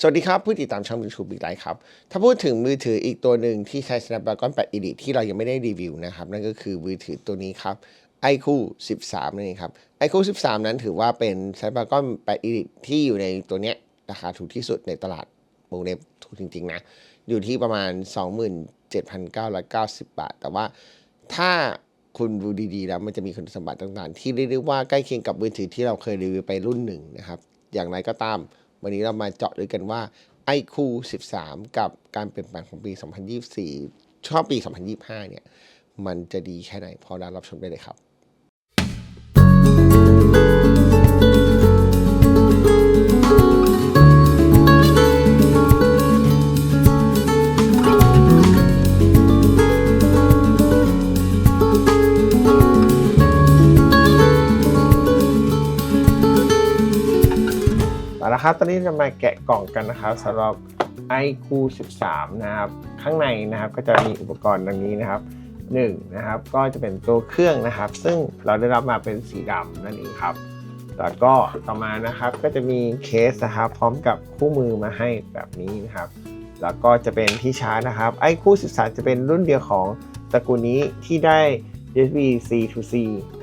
สวัสดีครับ ผู้ติดตามช่อง YouTube บิ๊กไลท์ครับ ถ้าพูดถึงมือถืออีกตัวหนึ่งที่ใช้ Snapdragon 8 Elite ที่เรายังไม่ได้รีวิวนะครับ นั่นก็คือมือถือตัวนี้ครับ iQ 13 นั่นเองครับ iQ 13 นั้นถือว่าเป็น Snapdragon 8 Elite ที่อยู่ในตัวเนี้ยราคาถูกที่สุดในตลาดวงเล็บถูกจริง ๆ นะ อยู่ที่ประมาณ 27,990 บาท แต่ว่าถ้าคุณดูดีๆ แล้วมันจะมีคุณสมบัติต่างๆ ที่เรียกได้ว่าใกล้เคียงกับมือถือที่เราเคยรีวิวไปรุ่นหนึ่งนะครับ อย่างไรก็ตาม วันนี้เรามาเจาะด้วยกันว่า iQ 13 กับการเปลี่ยนแปลงของปี 2024 ชอบปี 2025 เนี่ย มันจะดีแค่ไหนพอเรารับชมได้เลยครับ ละครับ ตอนนี้จะมาแกะกล่องกันนะครับสำหรับ iQ 13 นะครับ ข้างในนะครับก็จะมีอุปกรณ์ดังนี้นะครับ1นะครับก็จะเป็นตัวเครื่องนะครับ ซึ่งเราได้รับมาเป็นสีดำนั่นเองครับ แล้วก็ต่อมานะครับก็จะมีเคสนะครับพร้อมกับคู่มือมาให้แบบนี้นะครับ แล้วก็จะเป็นที่ชาร์จนะครับ iQ 13 จะเป็นรุ่นเดียวของตระกูลนี้ที่ได้ USB C to C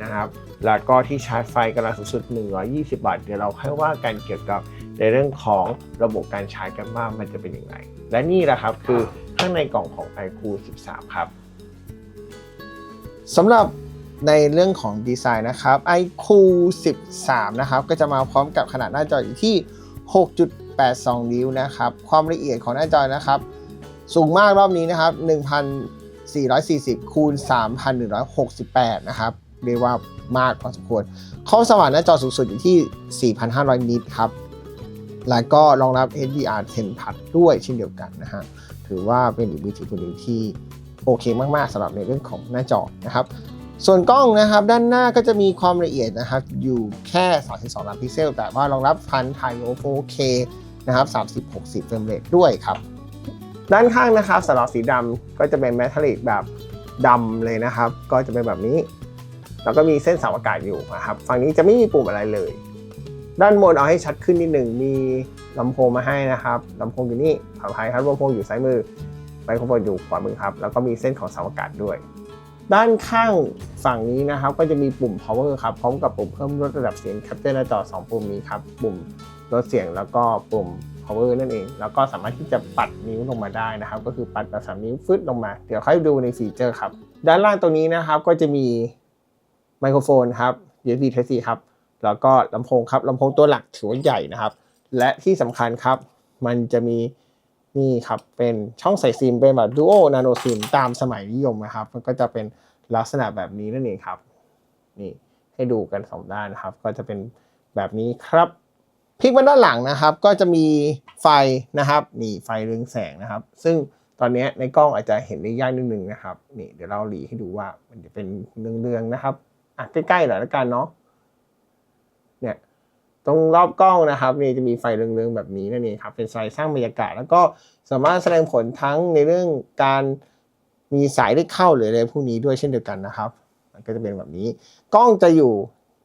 นะครับ แล้วก็ที่ชาร์จไฟกำลังสูงสุด 120บาทเดี๋ยวเราค่อยว่ากันเกี่ยวกับ ในเรื่องของระบบการใชาร์จกันว่ามันจะเป็นอย่างไร และนี่แหละครับคือข้างในกล่องของ iQ 13 ครับสำหรับในเรื่องของดีไซน์นะครับ iQ 13 นะครับ ก็จะมาพร้อมกับขนาดหน้าจออยู่ที่ 6.82 นิ้วนะครับ ความละเอียดของหน้าจอนะครับ สูงมากรอบนี้นะครับ 1,440 คูณ 3,168 นะครับ เรียกว่ามากพอสมควรความสว่างหน้าจอสูงสุดอยู่ที่ 4,500 นิตครับ แล้วก็รองรับ HDR10 Plus ด้วยเช่นเดียวกันนะฮะ ถือว่าเป็นอีกมือถือตัวหนึงที่โอเคมากๆสำหรับในเรื่องของหน้าจอนะครับ ส่วนกล้องนะครับด้านหน้าก็จะมีความละเอียดนะครับอยู่แค่ 32 ล้านพิกเซล แต่ว่ารองรับพันถ่ายโล 4K นะครับ30-60 เฟรมเรทด้วยครับด้านข้างนะครับสำหรับสีดำก็จะเป็นแมทัลลิกแบบดำเลยนะครับ ก็จะเป็นแบบนี้ แล้วก็มีเส้นเสาอากาศอยู่นะครับฝั่งนี้จะไม่มีปุ่มอะไรเลย ด้านบนเอาให้ชัดขึ้นนิดหนึ่งมีลำโพงมาให้นะครับลำโพงอยู่นี่ขออภัยครับลำโพงอยู่ซ้ายมือไมโครโฟนอยู่ขวามือครับ แล้วก็มีเส้นของเสาอากาศด้วย ด้านข้างฝั่งนี้นะครับ ก็จะมีปุ่ม power ครับพร้อมกับปุ่มเพิ่มลดระดับเสียง capture หน้าจอ2ปุ่มนี้ครับปุ่มลดเสียงแล้วก็ปุ่ม power นั่นเอง แล้วก็สามารถที่จะปัดนิ้วลงมาได้นะครับ ก็คือปัดแบบสามนิ้วฟึดลงมา เดี๋ยวค่อยดูในฟีเจอร์ครับ ด้านล่างตรงนี้นะครับก็จะมีไมโครโฟนครับ USB Type C ครับ แล้วก็ลำโพงครับลำโพงตัวหลักถือว่าใหญ่นะครับ และที่สำคัญครับมันจะมีนี่ครับเป็นช่องใส่ซิมเป็นแบบ Duo Nano SIM ตามสมัยนิยมนะครับ มันก็จะเป็นลักษณะแบบนี้นั่นเองครับ นี่ให้ดูกันสองด้านนะครับ ก็จะเป็นแบบนี้ครับพลิกมาด้านหลังนะครับ ก็จะมีไฟนะครับนี่ไฟเรืองแสงนะครับ ซึ่งตอนนี้ในกล้องอาจจะเห็นได้ยากนิดนึงนะครับ นี่เดี๋ยวเราหลีให้ดูว่ามันจะเป็นเรืองๆนะครับอะใกล้ๆหน่อยละกันเนาะ ตรงรอบกล้องนะครับนี่จะมีไฟเรืองๆแบบนี้นั่นเองครับเป็นไฟสร้างบรรยากาศ แล้วก็สามารถแสดงผลทั้งในเรื่องการมีสายเลือดเข้าหรืออะไรพวกนี้ด้วยเช่นเดียวกันนะครับ มันก็จะเป็นแบบนี้ กล้องจะอยู่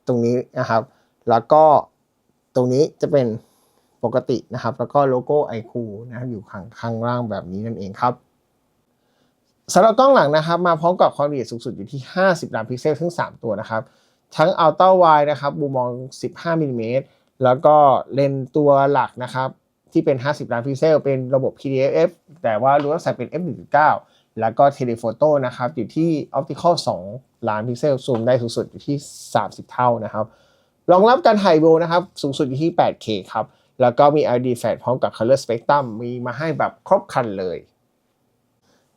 ตรงนี้นะครับ แล้วก็ตรงนี้จะเป็นปกตินะครับ แล้วก็โลโก้ไอคูนะครับอยู่ข้างข้างล่างแบบนี้นั่นเองครับสำหรับกล้องหลังนะครับ มาพร้อมกับความละเอียดสูงสุดอยู่ที่ 50 ล้านพิกเซลทั้ง 3 ตัวนะครับ ทั้งอัลต้าไวนะครับบูมมอง 15มิลลิเมตรแล้วก็เลนตัวหลักนะครับ ที่เป็น 50 ล้านพิกเซล เป็นระบบ PDAF แต่ว่ารู้ว่าใส่เป็น f1.9 แล้วก็เทเลโฟโต้นะครับ อยู่ที่ออปติคอล2ล้านพิกเซล ซูมได้สูงสุดอยู่ที่ 30 เท่านะครับ รองรับการถ่ายวิวนะครับ สูงสุดอยู่ที่ 8K ครับ แล้วก็มี LED flash พร้อมกับ Color Spectrum มีมาให้แบบครบครันเลย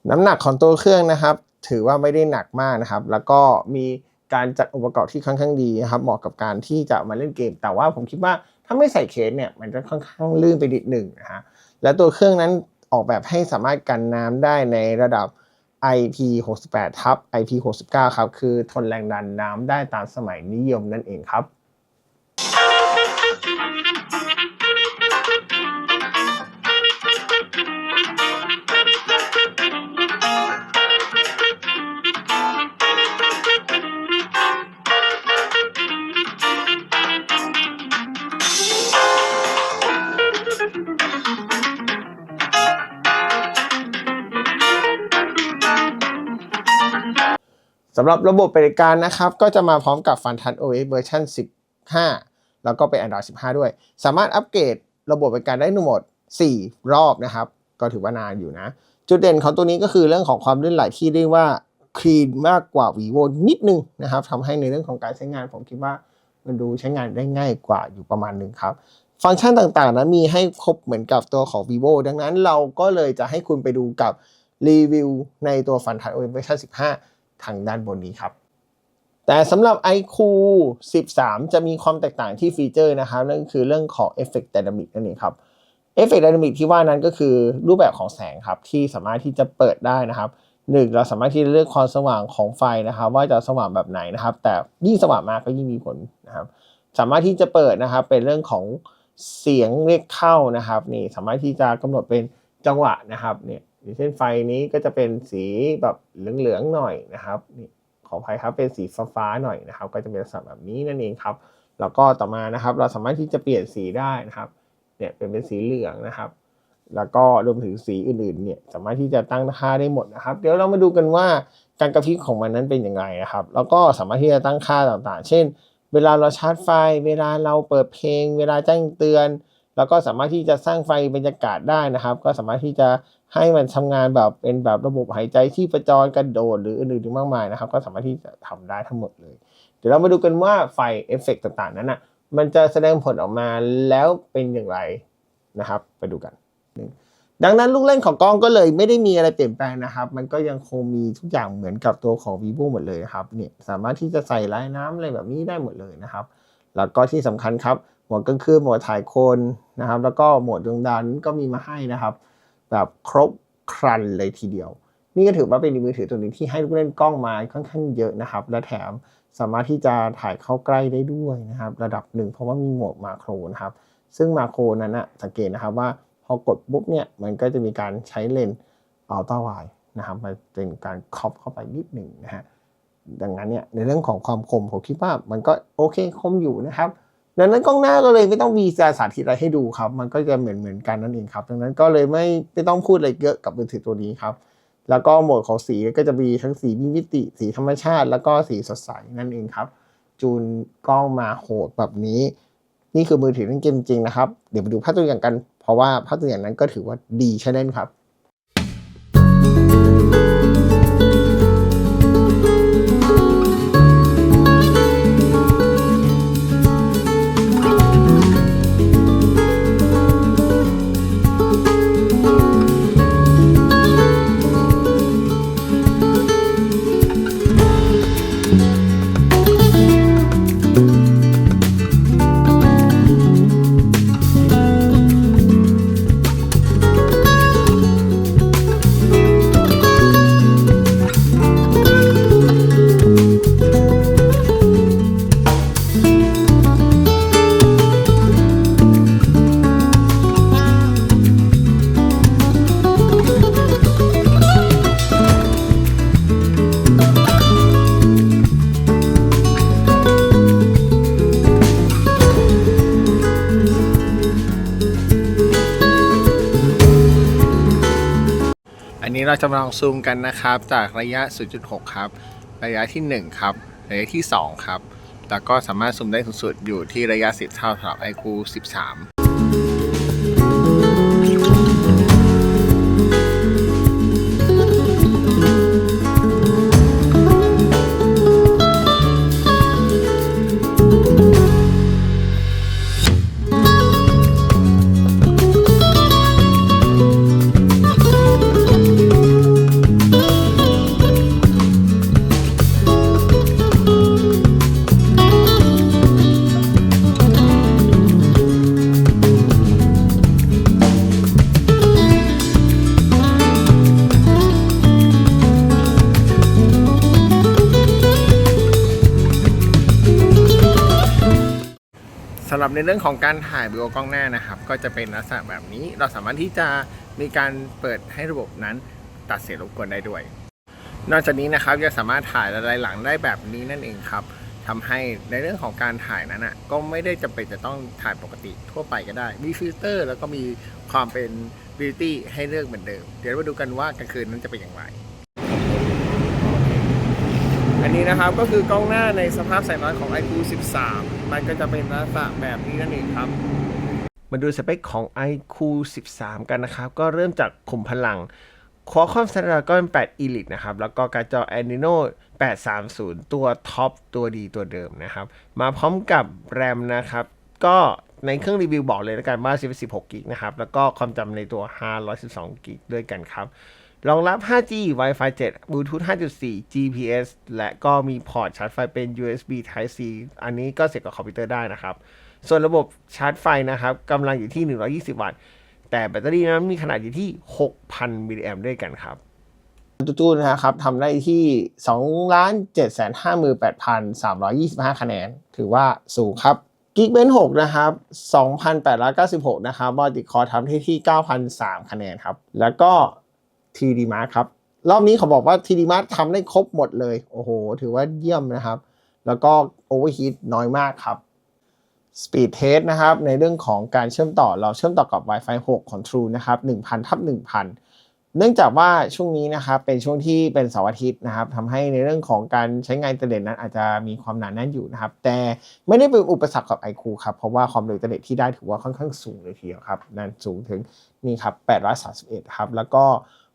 น้ำหนักของตัวเครื่องนะครับ ถือว่าไม่ได้หนักมากนะครับ แล้วก็มี การจัดองค์ประกอบที่ค่อนข้างดีนะครับเหมาะกับการที่จะมาเล่นเกม แต่ว่าผมคิดว่าถ้าไม่ใส่เคสเนี่ยมันจะค่อนข้างลื่นไปนิดหนึ่งนะฮะและตัวเครื่องนั้นออกแบบให้สามารถกันน้ำได้ในระดับ IP68 ทับ IP69 ครับ คือทนแรงดันน้ำได้ตามสมัยนิยมนั่นเองครับ สำหรับระบบปฏิการนะครับ ก็จะมาพร้อมกับ Funtouch OS เวอร์ชัน15 แล้วก็เป็น Android 15 ด้วย สามารถอัปเกรดระบบปฏิการได้ทั้งหมด 4 รอบนะครับ ก็ถือว่านานอยู่นะ จุดเด่นของตัวนี้ก็คือเรื่องของความลื่นไหลที่เรียกว่าคลีนมากกว่า vivo นิดนึงนะครับทำให้ในเรื่องของการใช้งานผมคิดว่ามันดูใช้งานได้ง่ายกว่าอยู่ประมาณหนึ่งครับ ฟังก์ชันต่างๆนั้นมีให้ครบเหมือนกับตัวของ vivo ดังนั้นเราก็เลยจะให้คุณไปดูกับรีวิวในตัวฟันทั o โอเวอร์ชัน15 ทางด้านบนนี้ครับ แต่สำหรับ iQ 13 จะมีความแตกต่างที่ฟีเจอร์นะครับนั่นก็คือเรื่องของ Effect Dynamic นั่นเองครับ Effect Dynamic ที่ว่านั้นก็คือรูปแบบของแสงครับที่สามารถที่จะเปิดได้นะครับหนึ่งเราสามารถที่จะเลือกความสว่างของไฟนะครับ ว่าจะสว่างแบบไหนนะครับ แต่ยิ่งสว่างมากก็ยิ่งมีผลนะครับ สามารถที่จะเปิดนะครับเป็นเรื่องของเสียงเรียกเข้านะครับนี่สามารถที่จะกำหนดเป็นจังหวะนะครับเนี่ย อย่างเช่นไฟนี้ก็จะเป็นสีแบบเหลืองๆหน่อยนะครับนี่ขออภัยครับเป็นสีฟ้าๆหน่อยนะครับ ก็จะเป็นลักษณะแบบนี้นั่นเองครับแล้วก็ต่อมานะครับ เราสามารถที่จะเปลี่ยนสีได้นะครับเนี่ยเป็นเป็นสีเหลืองนะครับ แล้วก็รวมถึงสีอื่นๆเนี่ยสามารถที่จะตั้งค่าได้หมดนะครับ เดี๋ยวเรามาดูกันว่าการกระพริบของมันนั้นเป็นอย่างไรนะครับ แล้วก็สามารถที่จะตั้งค่าต่างๆ เช่น เวลาเราชาร์จไฟ เวลาเราเปิดเพลง เวลาแจ้งเตือน แล้วก็สามารถที่จะสร้างไฟบรรยากาศได้นะครับ ก็สามารถที่จะให้มันทำงานแบบเป็นแบบระบบหายใจที่ประจรกระโดดหรืออื่นๆอีกมากมายนะครับ ก็สามารถที่จะทำได้ทั้งหมดเลย เดี๋ยวเรามาดูกันว่าไฟเอฟเฟกต์ต่างๆนั้นอะมันจะแสดงผลออกมาแล้วเป็นอย่างไรนะครับ ไปดูกันดังนั้นลูกเล่นของกล้องก็เลยไม่ได้มีอะไรเปลี่ยนแปลงนะครับ มันก็ยังคงมีทุกอย่างเหมือนกับตัวของ vivo หมดเลยครับเนี่ยสามารถที่จะใส่ลายน้ำอะไรแบบนี้ได้หมดเลยนะครับ แล้วก็ที่สำคัญครับ โหมดกลางคืนโหมดถ่ายคนนะครับ แล้วก็โหมดดวงดาวนั้นก็มีมาให้นะครับ แบบครบครันเลยทีเดียว นี่ก็ถือว่าเป็นมือถือตัวหนึงที่ให้ลูกเล่นกล้องมาค่อนข้างเยอะนะครับ และแถมสามารถที่จะถ่ายเข้าใกล้ได้ด้วยนะครับ ระดับหนึ่งเพราะว่ามีโหมดมาโครนะครับ ซึ่งมาโครนั้นนะสังเกตนะครับว่าพอกดปุ๊บเนี่ยมันก็จะมีการใช้เลนส์อัลตร้าไวนะครับมันเป็นการครอบเข้าไปนิดหนึ่งนะฮะดังนั้นเนี่ยในเรื่องของความคมผมคิดว่ามันก็โอเคคมอยู่นะครับ ดังนั้นกล้องหน้าก็เลยไม่ต้องมีจะสาธิตอะไรให้ดูครับ มันก็จะเหมือนเหมือนกันนั่นเองครับ ดังนั้นก็เลยไม่ไม่ต้องพูดอะไรเยอะกับมือถือตัวนี้ครับ แล้วก็โหมดของสีก็จะมีทั้งสีมิติ สีธรรมชาติ แล้วก็สีสดใสนั่นเองครับ จูนกล้องมาโหดแบบนี้ นี่คือมือถือเล่นเกมจริงนะครับ เดี๋ยวมาดูภาพตัวอย่างกัน เพราะว่าภาพตัวอย่างนั้นก็ถือว่าดีใช่เล่นครับ เราจำลองซูมกันนะครับ จากระยะ 0.6 ครับ ระยะที่ 1 ครับ ระยะที่ 2 ครับ แล้วก็สามารถซูมได้สูงสุดอยู่ที่ระยะ 10 เท่าสำหรับ iQ 13ำหรับในเรื่องของการถ่ายวิดีโอกล้องหน้านะครับ ก็จะเป็นลักษณะแบบนี้ เราสามารถที่จะมีการเปิดให้ระบบนั้นตัดเสียงรบกวนได้ด้วย นอกจากนี้นะครับยังสามารถถ่ายอะไรหลังได้แบบนี้นั่นเองครับทำให้ในเรื่องของการถ่ายนั้นอะก็ไม่ได้จำเป็นจะต้องถ่ายปกติทั่วไปก็ได้ มีฟิลเตอร์ แล้วก็มีความเป็นบิวตี้ให้เลือกเหมือนเดิม เดี๋ยวมาดูกันว่ากลางคืนนั้นจะเป็นอย่างไร อันนี้นะครับก็คือกล้องหน้าในสภาพแสงน้อยของ iQ 13 มันก็จะเป็นลักษณะแบบนี้นั่นเองครับ มาดูสเปคของ iQ 13 กันนะครับ ก็เริ่มจากขุมพลัง Qualcomm Snapdragon 8 Elite นะครับ แล้วก็การ์ดจอ Adreno 830 ตัวท็อปตัวดีตัวเดิมนะครับ มาพร้อมกับ RAM นะครับ ก็ในเครื่องรีวิวบอกเลยแล้วกันว่า16กิกนะครับ แล้วก็ความจำในตัว 512กิกด้วยกันครับ รองรับ 5G Wi-Fi 7 Bluetooth 5.4 GPS และก็มีพอร์ตชาร์จไฟเป็น USB Type C อันนี้ก็เสียบกับคอมพิวเตอร์ได้นะครับ ส่วนระบบชาร์จไฟนะครับกำลังอยู่ที่ 120 วัตต์ แต่แบตเตอรี่นั้นมีขนาดอยู่ที่ 6,000 มิลลิแอมด้วยกันครับตู้ๆนะครับทำได้ที่ 2 7 5 8 3 2 5 คะแนน ถือว่าสูงครับ Geekbench 6 นะครับ 2,896 นะครับบอติคอทำได้ที่ 9,003 คะแนนครับ แล้วก็ TD Mark ครับ รอบนี้เขาบอกว่า TD Mark ทำได้ครบหมดเลย โอ้โห ถือว่าเยี่ยมนะครับ แล้วก็ Overheat น้อยมากครับ Speed Test นะครับ ในเรื่องของการเชื่อมต่อเราเชื่อมต่อกับ Wi-Fi 6 ของ True นะครับ 1,000ทับ1,000 เนื่องจากว่าช่วงนี้นะครับ เป็นช่วงที่เป็นเสาร์อาทิตย์นะครับทำให้ในเรื่องของการใช้งานอินเทอร์เน็ตนั้นอาจจะมีความหนาแน่นอยู่นะครับ แต่ไม่ได้เป็นอุปสรรคกับ iQ ครับ เพราะว่าความเร็วอินเทอร์เน็ตที่ได้ถือว่าค่อนข้างสูงเลยทีเดียวครับ นั่นสูงถึงนี่ครับ831ครับ แล้วก็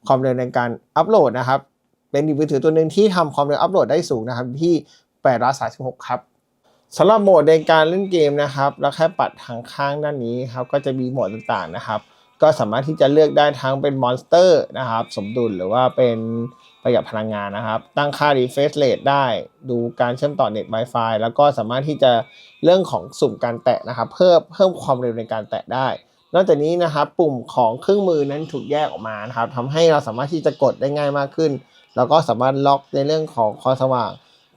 ความเร็วในการอัปโหลดนะครับ เป็นมือถือตัวหนึ่งที่ทำความเร็วอัปโหลดได้สูงนะครับที่836 ครับสำหรับโหมดในการเล่นเกมนะครับ เราแค่ปัดทางข้างด้านนี้ครับก็จะมีโหมดต่างๆนะครับ ก็สามารถที่จะเลือกได้ทั้งเป็นมอนสเตอร์นะครับ สมดุลหรือว่าเป็นประหยัดพลังงานนะครับ ตั้งค่า refresh rate ได้ ดูการเชื่อมต่อเน็ต Wi-Fi แล้วก็สามารถที่จะเรื่องของสุ่มการแตะนะครับ เพิ่มเพิ่มความเร็วในการแตะได้ นอกจากนี้นะครับปุ่มของเครื่องมือนั้นถูกแยกออกมานะครับทำให้เราสามารถที่จะกดได้ง่ายมากขึ้น แล้วก็สามารถล็อกในเรื่องของความสว่าง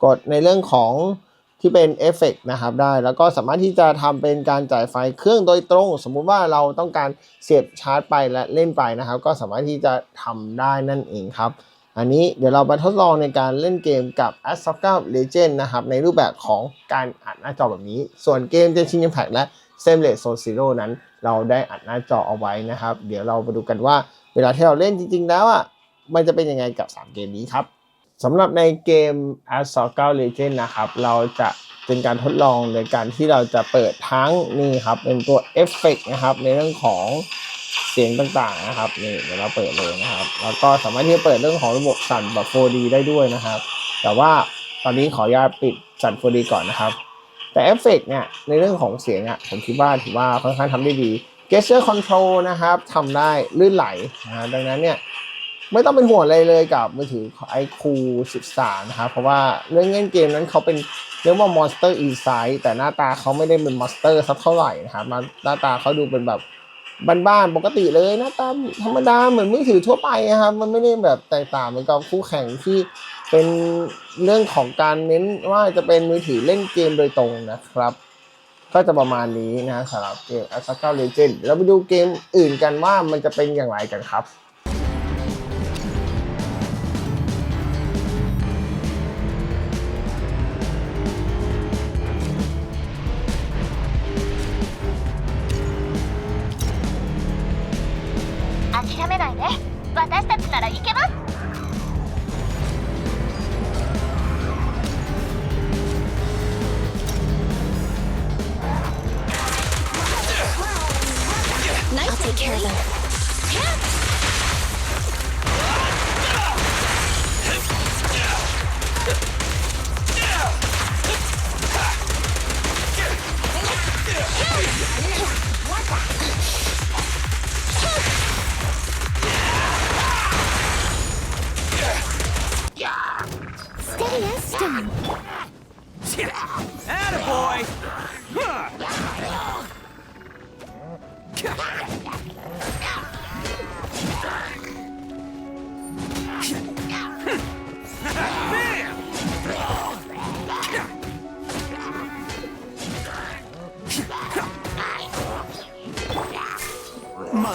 กดในเรื่องของที่เป็นเอฟเฟกนะครับได้ แล้วก็สามารถที่จะทำเป็นการจ่ายไฟเครื่องโดยตรง สมมุติว่าเราต้องการเสียบชาร์จไปและเล่นไปนะครับ ก็สามารถที่จะทำได้นั่นเองครับ อันนี้เดี๋ยวเรามาทดลองในการเล่นเกมกับ a s t r o 9 Legend นะครับในรูปแบบของการอัดหน้าจอแบบนี้ ส่วนเกม Genshin Impact และ s a m e l e s Zone Zero นั้น เราได้อัดหน้าจอเอาไว้นะครับ เดี๋ยวเรามาดูกันว่าเวลาที่เราเล่นจริง ๆ แล้วอะมันจะเป็นยังไงกับ 3 เกมนี้ครับสำหรับในเกม a s t r o 9 Legend นะครับ เราจะเป็นการทดลองในการที่เราจะเปิดทั้งนี่ครับ เป็นตัวเอฟเฟกนะครับ ในเรื่องของเสียงต่างๆนะครับนี่เดี๋ยวเราเปิดเลยนะครับ แล้วก็สามารถที่จะเปิดเรื่องของระบบสั่นแบบ 4D ได้ด้วยนะครับ แต่ว่าตอนนี้ขออนุญาตปิดสั่น 4D ก่อนนะครับ แต่เอฟเฟกเนี่ยในเรื่องของเสียงอะผมคิดว่าถือว่าค่อนข้างทำได้ดี Gesture Control นะครับทำได้ลื่นไหลนะดังนั้นเนี่ยไม่ต้องเป็นห่วงอะไรเลยกับมือถือไอง iQ 13 นะครับ เพราะว่าเรื่องเล่นเกมนั้นเขาเป็นเรียกว่า Monster Inside แต่หน้าตาเขาไม่ได้เป็น Monster สักเท่าไหร่นะครับหน้าตาเขาดูเป็นแบบ บ้านๆปกติเลยหน้าตาธรรมดาเหมือนมือถือทั่วไปครับ มันไม่ได้แบบแตกต่างเหมือนกับคู่แข่งที่เป็นเรื่องของการเน้นว่าจะเป็นมือถือเล่นเกมโดยตรงนะครับ ก็จะประมาณนี้นะสำหรับเกม a s a k a Legend เราไปดูเกมอื่นกันว่ามันจะเป็นอย่างไรกันครับ take care of them.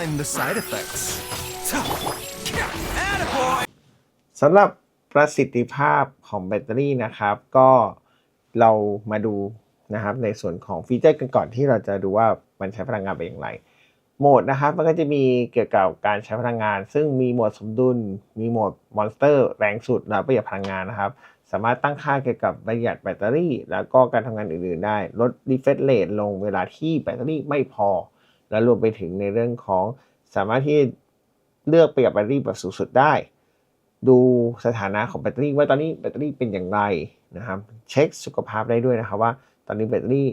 Mind the side effects. Attaboy! สำหรับประสิทธิภาพของแบตเตอรี่นะครับ ก็เรามาดูนะครับในส่วนของฟีเจอร์กันก่อนที่เราจะดูว่ามันใช้พลังงานเป็นอย่างไร โหมดนะครับมันก็จะมีเกี่ยวกับการใช้พลังงาน ซึ่งมีโหมดสมดุล มีโหมดมอนสเตอร์แรงสุดและประหยัดพลังงานนะครับ สามารถตั้งค่าเกี่ยวกับประหยัดแบตเตอรี่ แล้วก็การทำงานอื่นๆได้ ลด refresh rate ลงเวลาที่แบตเตอรี่ไม่พอ และรวมไปถึงในเรื่องของสามารถที่เลือกประหยัดแบตเตอรี่แบบสูงสุดได้ ดูสถานะของแบตเตอรี่ว่าตอนนี้แบตเตอรี่เป็นอย่างไรนะครับเช็คสุขภาพได้ด้วยนะครับว่า ตอนนี้แบตเตอรี่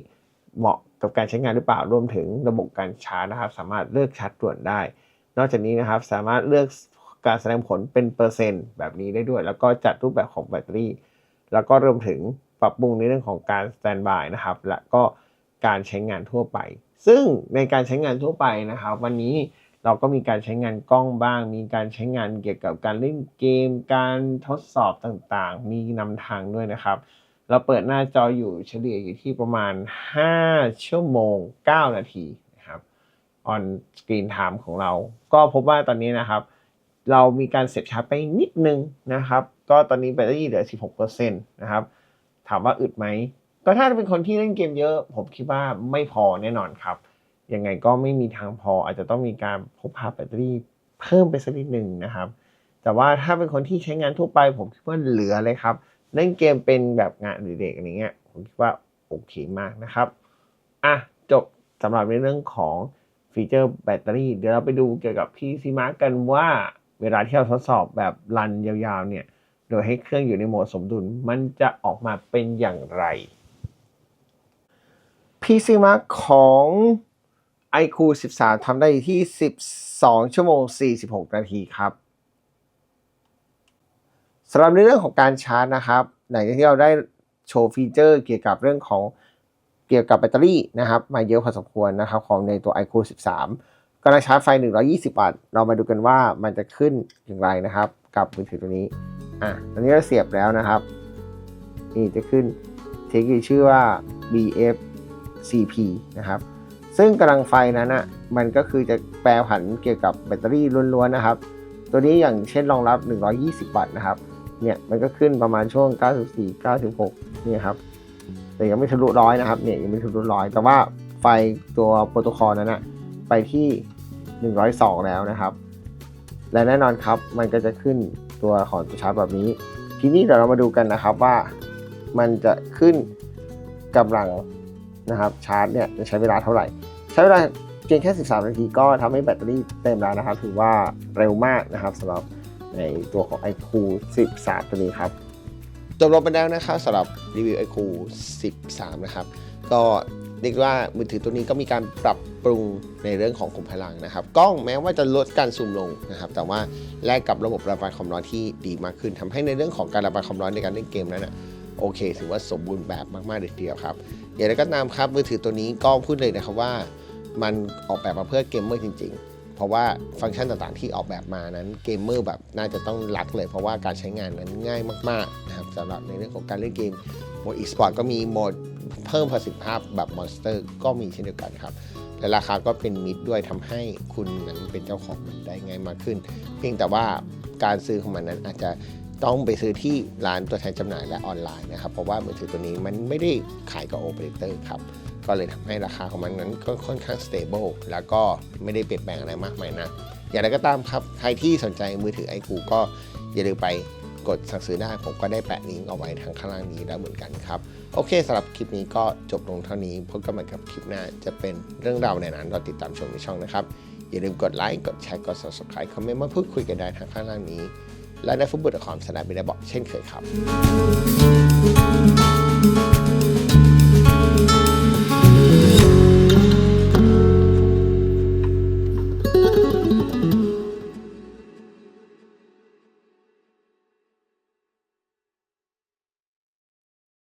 เหมาะกับการใช้งานหรือเปล่ารวมถึงระบบการชาร์จนะครับ สามารถเลือกชาร์จด่วนได้ นอกจากนี้นะครับสามารถเลือกการแสดงผลเป็นเปอร์เซ็นต์แบบนี้ได้ด้วย แล้วก็จัดรูปแบบของแบตเตอรี่ แล้วก็รวมถึงปรับปรุงในเรื่องของการสแตนบายนะครับ และก็การใช้งานทั่วไป ซึ่งในการใช้งานทั่วไปนะครับวันนี้เราก็มีการใช้งานกล้องบ้าง มีการใช้งานเกี่ยวกับการเล่นเกม การทดสอบต่างๆ มีนำทางด้วยนะครับ เราเปิดหน้าจออยู่เฉลี่ยอยู่ที่ประมาณ 5 ชั่วโมง 9 นาทีนะครับ on screen time ของเรา ก็พบว่าตอนนี้นะครับ เรามีการเสียบชาร์จไปนิดนึงนะครับ ก็ตอนนี้แบตเตอรี่เหลือ 16%นะครับ ถามว่าอึดไหม ก็ถ้าเป็นคนที่เล่นเกมเยอะ ผมคิดว่าไม่พอแน่นอนครับ ยังไงก็ไม่มีทางพอ อาจจะต้องมีการพกพาแบตเตอรี่เพิ่มไปสักนิดหนึ่งนะครับ แต่ว่าถ้าเป็นคนที่ใช้งานทั่วไป ผมคิดว่าเหลือเลยครับ เล่นเกมเป็นแบบงานอดิเรกอะไรเงี้ย ผมคิดว่าโอเคมากนะครับ อะจบสำหรับในเรื่องของฟีเจอร์แบตเตอรี่ เดี๋ยวเราไปดูเกี่ยวกับ PC Mark กันว่าเวลาที่เราทดสอบแบบรันยาวๆเนี่ย โดยให้เครื่องอยู่ในโหมดสมดุล มันจะออกมาเป็นอย่างไร PC Mark ของ iQ 13ทำได้ที่ 12 ชั่วโมง 46 นาทีครับสำหรับในเรื่องของการชาร์จนะครับหลังจากที่เราได้โชว์ฟีเจอร์เกี่ยวกับเรื่องของเกี่ยวกับแบตเตอรี่นะครับ มาเยอะพอสมควรนะครับ ของในตัว iQ 13กำลังชาร์จไฟ 120 วัตต์ เรามาดูกันว่ามันจะขึ้นอย่างไรนะครับ กับมือถือตัวนี้อะตอนนี้เราเสียบแล้วนะครับ นี่จะขึ้นเทคชื่อว่า BF CP นะครับ ซึ่งกำลังไฟนั้นอะมันก็คือจะแปลผันเกี่ยวกับแบตเตอรี่ล้วนๆนะครับ ตัวนี้อย่างเช่นรองรับ 120 วัตต์นะครับ เนี่ยมันก็ขึ้นประมาณช่วง 94 96เนี่ยครับ แต่ยังไม่ทะลุร้อยนะครับ เนี่ยยังไม่ทะลุร้อย แต่ว่าไฟตัวโปรโตคอลนั้นนะไปที่ 102 แล้วนะครับ และแน่นอนครับ มันก็จะขึ้นตัวของตัวชาร์จแบบนี้ ทีนี้เดี๋ยวเรามาดูกันนะครับว่ามันจะขึ้นกำลัง นะครับชาร์จเนี่ยจะใช้เวลาเท่าไหร่ ใช้เวลาเพียงแค่ 13 นาทีก็ทำให้แบตเตอรี่เต็มแล้วนะครับ ถือว่าเร็วมากนะครับสำหรับในตัวของ iQ 13 ตัวนี้ครับ จบลงไปแล้วนะครับสำหรับรีวิว iQ 13 นะครับ ก็เรียกว่ามือถือตัวนี้ก็มีการปรับปรุงในเรื่องของขุมพลังนะครับ กล้องแม้ว่าจะลดการซูมลงนะครับ แต่ว่าแลกกับระบบระบายความร้อนที่ดีมากขึ้นทำให้ในเรื่องของการระบายความร้อนในการเล่นเกมนั้นนะโอเค ถือว่าสมบูรณ์แบบมากๆเลยทีเดียวครับ อย่างไรก็ตามครับมือถือตัวนี้ก็พูดเลยนะครับว่า มันออกแบบมาเพื่อเกมเมอร์จริง ๆ เพราะว่าฟังก์ชันต่างๆที่ออกแบบมานั้นเกมเมอร์แบบน่าจะต้องรักเลย เพราะว่าการใช้งานนั้นง่ายมากๆนะครับสำหรับในเรื่องของการเล่นเกมโหมด e-sport ก็มีโหมดเพิ่มประสิทธิภาพแบบ monster ก็มีเช่นเดียวกันครับและราคาก็เป็นมิดด้วยทำให้คุณนั้นเป็นเจ้าของมันได้ง่ายมากขึ้น เพียงแต่ว่าการซื้อของมันนั้นอาจจะ ต้องไปซื้อที่ร้านตัวแทนจำหน่ายและออนไลน์นะครับ เพราะว่ามือถือตัวนี้มันไม่ได้ขายกับโอเปอเรเตอร์ครับ ก็เลยทำให้ราคาของมันนั้นก็ค่อนข้าง stable แล้วก็ไม่ได้เปลี่ยนแปลงอะไรมากมายนะอย่างไรก็ตามครับ ใครที่สนใจมือถือ iQ ก็อย่าลืมไปกดสั่งซื้อได้ผมก็ได้แปะลิงก์เอาไว้ทางข้างล่างนี้แล้วเหมือนกันครับ โอเคสำหรับคลิปนี้ก็จบลงเท่านี้พบกันใหม่กับคลิปหน้าจะเป็นเรื่องราวในนั้นเราติดตามชมในช่องนะครับ อย่าลืมกดไลค์กดแชร์กด subscribe คอมเมนต์มาพูดคุยกันได้ทางข้างล่างนี้ และในฟุตบอลคอมสนามบินบอกเช่นเคยครับ